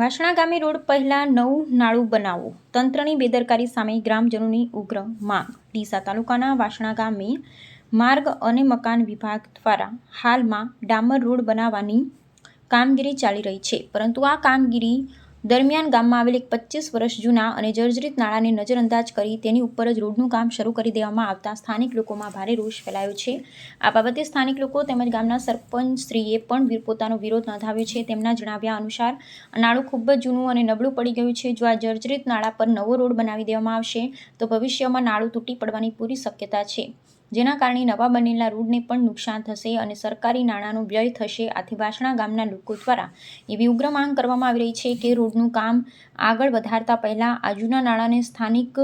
વાસણા ગામે રોડ પહેલા નવું નાળું બનાવવું તંત્રની બેદરકારી સામે ગ્રામજનોની ઉગ્ર માંગ. ડીસા તાલુકાના વાસણા ગામે માર્ગ અને મકાન વિભાગ દ્વારા હાલમાં ડામર રોડ બનાવવાની કામગીરી ચાલી રહી છે. પરંતુ આ કામગીરી દરમિયાન ગામમાં આવેલ એક પચીસ વર્ષ જૂના અને જર્જરિત નાળાને નજરઅંદાજ કરી તેની ઉપર જ રોડનું કામ શરૂ કરી દેવામાં આવતા સ્થાનિક લોકોમાં ભારે રોષ ફેલાયો છે. આ બાબતે સ્થાનિક લોકો તેમજ ગામના સરપંચશ્રીએ પણ વીર- પોતાનો વિરોધ નોંધાવ્યો છે. તેમના જણાવ્યા અનુસાર નાળું ખૂબ જ જૂનું અને નબળું પડી ગયું છે. જો આ જર્જરિત નાળા પર નવો રોડ બનાવી દેવામાં આવશે, તો ભવિષ્યમાં નાળું તૂટી પડવાની પૂરી શક્યતા છે. જેના કારણે નવા બનેલા રોડને પણ નુકસાન થશે અને સરકારી નાણાંનો વ્યય થશે. આથી વાસણા ગામના લોકો દ્વારા એવી ઉગ્ર માંગ કરવામાં આવી રહી છે કે રોડનું કામ આગળ વધારતા પહેલાં આજુના નાણાંને સ્થાનિક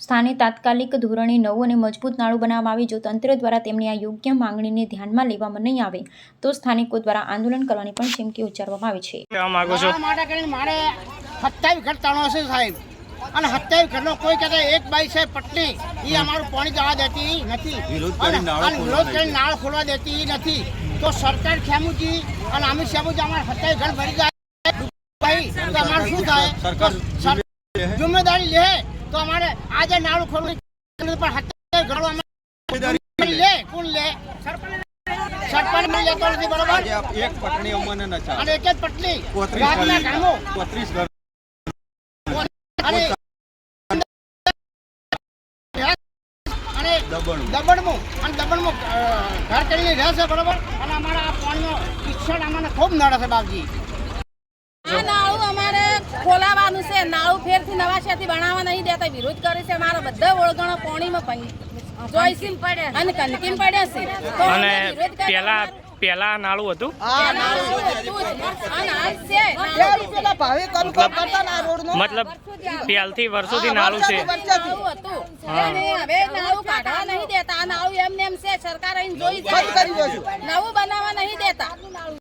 સ્થાને તાત્કાલિક ધોરણે નવું અને મજબૂત નાળું બનાવવામાં આવે. જો તંત્ર દ્વારા તેમની આ યોગ્ય માંગણીને ધ્યાનમાં લેવામાં નહીં આવે, તો સ્થાનિકો દ્વારા આંદોલન કરવાની પણ ચીમકી ઉચ્ચારવામાં આવી છે. અને સત્તાવીસ ઘરનો કોઈ કહેતા એક બાઈ છે પટની એ અમારું પાણી જવા દેતી નથી. વિરોધ અને કરીને નાળો ખોલવા વિરોધ કરીને નાળ ખોલવા દેતી નથી. તો સરકાર ખેમુજી અને અમિત શાહજી અમારા સત્તાવીસ ઘર ભરી જાય. ભાઈ તો અમારું શું થાય? સરકાર જિમ્મેદારી લે તો અમારે આજે નાળું ખોલવું પણ સત્તાવીસ ઘરો અમારે લે. કોણ લે? સરપંચ લેતો નથી બરોબર? એક પટણી અમને ન અને એક જ પટલી પોત્રીસ રાતના કામો પોત્રીસ ઘર અને અને દબણમાં. અને દબણમાં ઘર કરીને રહેશે બરોબર? અને અમારા આ પાણીનો શિક્ષણ અમને ખૂબ નડે છે બાપજી. આ નાળું અમારે ખોલાવાનું છે. નાળું ફેરથી નવા શેથી બનાવવા નહીં દેતા. વિરોધ કરે છે મારા બધા ઓળગણો પાણીમાં જોઈસીમ પડ્યા અને કનકીમ પડ્યા છે. અને પેલા પેલા નાળું હતું. મતલબ પહેલથી વર્ષોથી નાળું છે. નાળું હતું. અને હવે નાળું કાઢવા નહીં દેતા. આ નાળું એમને એમ છે સરકાર અહીં જોઈ જાય. નવું બનાવવા નહીં દેતા.